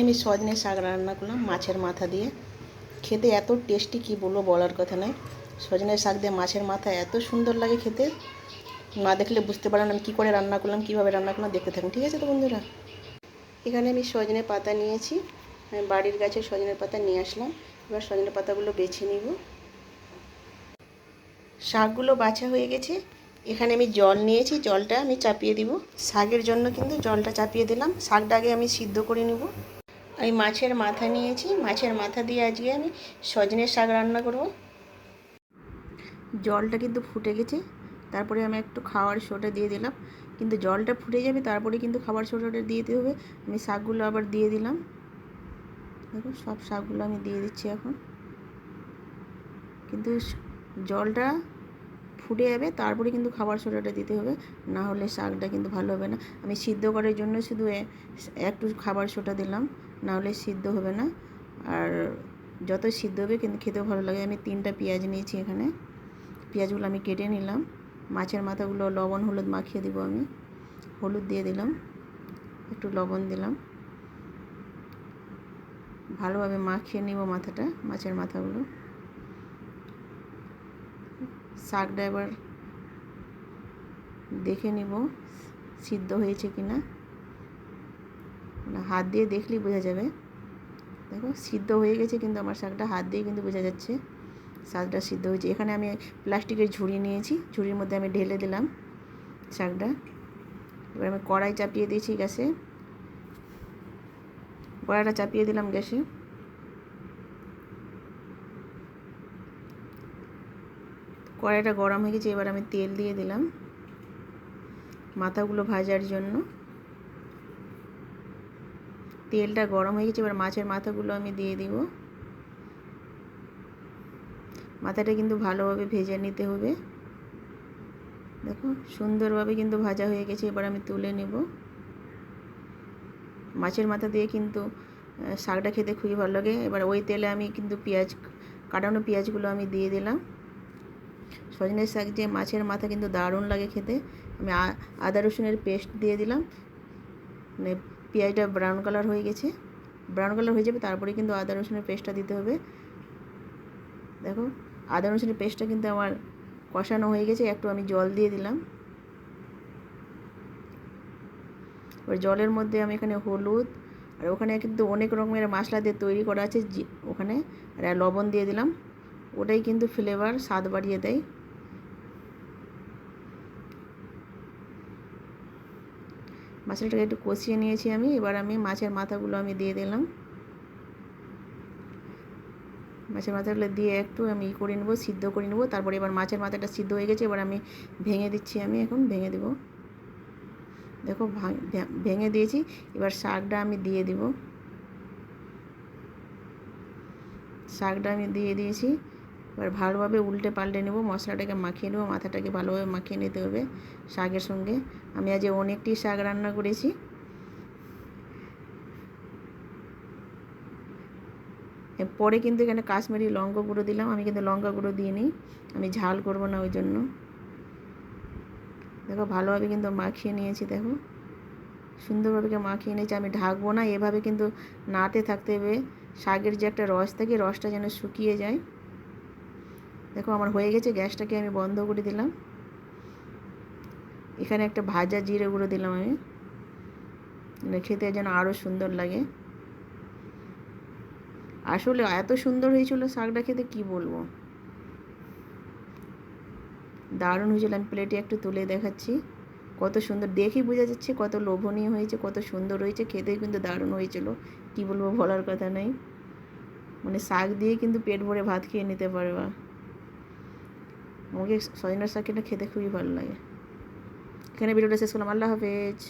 আমি সজনে শাক রান্না করলাম মাছের মাথা দিয়ে। খেতে এত টেস্টি কি বলব বলার কথা নয়। সজনের শাক দিয়ে মাছের মাথা এত সুন্দর লাগে খেতে। না দেখলে বুঝতে পারেন আমি কী করে রান্না করলাম, কীভাবে রান্না করলাম, দেখতে থাকুন, ঠিক আছে তো বন্ধুরা? এখানে আমি সজনে পাতা নিয়েছি। আমি বাড়ির গাছে সজনের পাতা নিয়ে আসলাম। এবার সজনের পাতাগুলো বেছে নিব। শাকগুলো বাছা হয়ে গেছে। এখানে আমি জল নিয়েছি, জলটা আমি চাপিয়ে দিব। শাকের জন্য কিন্তু জলটা চাপিয়ে দিলাম। শাকটা আগে আমি সিদ্ধ করে নিব। আমি মাছের মাথা নিয়েছি। মাছের মাথা দিয়ে আজকে আমি সজনের শাক রান্না করব। জলটা কিন্তু ফুটে গেছে। তারপরে আমি একটু খাওয়ার সোটা দিয়ে দিলাম। কিন্তু জলটা ফুটে যাবে, তারপরে কিন্তু খাবার সোটাটা দিয়ে দিতে হবে। আমি শাকগুলো আবার দিয়ে দিলাম। দেখুন, সব শাকগুলো আমি দিয়ে দিচ্ছি এখন। কিন্তু জলটা ফুটে যাবে, তারপরে কিন্তু খাবার সোডাটা দিতে হবে। না হলে শাকটা কিন্তু ভালো হবে না। আমি সিদ্ধ করার জন্য শুধু একটু খাবার সোটা দিলাম, না হলে সিদ্ধ হবে না। আর যত সিদ্ধ হবে কিন্তু খেতেও ভালো লাগে। আমি তিনটা পেঁয়াজ নিয়েছি এখানে। পেঁয়াজগুলো আমি কেটে নিলাম। মাছের মাথাগুলো লবণ, হলুদ মাখিয়ে দিব আমি। হলুদ দিয়ে দিলাম। একটু লবণ দিলাম। ভালোভাবে মাখিয়ে নিব মাথাটা, মাছের মাথাগুলো। শাকটা এবার দেখে নিব সিদ্ধ হয়েছে কি না হাত দিয়ে দেখলেই বোঝা যাবে। দেখো, সিদ্ধ হয়ে গেছে কিন্তু আমার শাকটা, হাত দিয়ে কিন্তু বোঝা যাচ্ছে শাকটা সিদ্ধ হয়েছে। এখানে আমি প্লাস্টিকের ঝুড়ি নিয়েছি, ঝুড়ির মধ্যে আমি ঢেলে দিলাম শাকটা। এবার আমি কড়াই চাপিয়ে দিয়েছি গ্যাসে। কড়াইটা চাপিয়ে দিলাম গ্যাসে। কড়াইটা গরম হয়ে গেছে, এবার আমি তেল দিয়ে দিলাম মাথাগুলো ভাজার জন্য। তেলটা গরম হয়ে গেছে, এবার মাছের মাথাগুলো আমি দিয়ে দিব। মাথাটা কিন্তু ভালোভাবে ভেজে নিতে হবে। দেখো, সুন্দরভাবে কিন্তু ভাজা হয়ে গেছে, এবার আমি তুলে নেব। মাছের মাথা দিয়ে কিন্তু শাকটা খেতে খুবই ভালো লাগে। এবার ওই তেলে আমি কিন্তু পেঁয়াজ, কাটানো পেঁয়াজগুলো আমি দিয়ে দিলাম। সজনের শাক যে মাছের মাথা কিন্তু দারুণ লাগে খেতে। আমি আদা রসুনের পেস্ট দিয়ে দিলাম। মানে পেঁয়াজটা ব্রাউন কালার হয়ে গেছে। ব্রাউন কালার হয়ে যাবে, তারপরে কিন্তু আদা রসুনের পেস্টটা দিতে হবে। দেখো, আদা রসুনের পেস্টটা কিন্তু আমার কষানো হয়ে গেছে, একটু আমি জল দিয়ে দিলাম। এবার জলের মধ্যে আমি এখানে হলুদ, আর ওখানে কিন্তু অনেক রকমের মশলা দিয়ে তৈরি করা আছে ওখানে। আর লবণ দিয়ে দিলাম। ওটাই কিন্তু ফ্লেভার স্বাদ বাড়িয়ে দেয়। মাছটাকে একটু কষিয়ে নিয়েছি আমি। এবার আমি মাছের মাথাগুলো আমি দিয়ে দিলাম। মাছের মাথাগুলো দিয়ে একটু আমি ই করে নেব, সিদ্ধ করে নেব। তারপরে এবার মাছের মাথাটা সিদ্ধ হয়ে গেছে, এবার আমি ভেঙে দিচ্ছি আমি এখন, ভেঙে দেবো। দেখো ভেঙে দিয়েছি, এবার শাকটা আমি দিয়ে দিব। শাকটা আমি দিয়ে দিয়েছি। এবার ভালোভাবে উল্টে পাল্টে নেব, মশলাটাকে মাখিয়ে নেব, মাথাটাকে ভালোভাবে মাখিয়ে নিতে হবে শাকের সঙ্গে। আমি আজ অনেকটি শাক রান্না করেছি। পরে কিন্তু এখানে কাশ্মীরি লঙ্কা গুঁড়ো দিলাম, আমি কিন্তু লঙ্কা গুঁড়ো দিইনি, আমি ঝাল করব না ওই জন্য। দেখো ভালোভাবে কিন্তু মাখিয়ে নিয়েছি, দেখো। সুন্দরভাবে মাখিয়ে নিয়েছি, আমি ঢাকবো না, এভাবে কিন্তু নাতে থাকতে হবে। শাকের যে একটা রস থাকে, রসটা যেন শুকিয়ে যায়। দেখো আমার হয়ে গেছে, গ্যাসটাকে আমি বন্ধ করে দিলাম। এখানে একটা ভাজা জিরে গুঁড়ো দিলাম আমি। খেতে যেন আরও সুন্দর লাগে। আসলে এত সুন্দর হয়েছিল শাকটা খেতে, কি বলব? দারুণ হয়েছিল, আমি প্লেটে একটু তুলে দেখাচ্ছি। কত সুন্দর দেখেই বোঝা যাচ্ছে কত লোভনীয় হয়েছে, কত সুন্দর হয়েছে খেতেই কিন্তু দারুণ হয়েছিল। কি বলব বলার কথা নাই। মানে শাক দিয়ে কিন্তু পেট ভরে ভাত খেয়ে নিতে পারবা। আমাকে সজনার শাক খেতে খুবই ভালো লাগে। এখানে ভিডিওটা শেষ করলাম। আল্লাহ হাফেজ।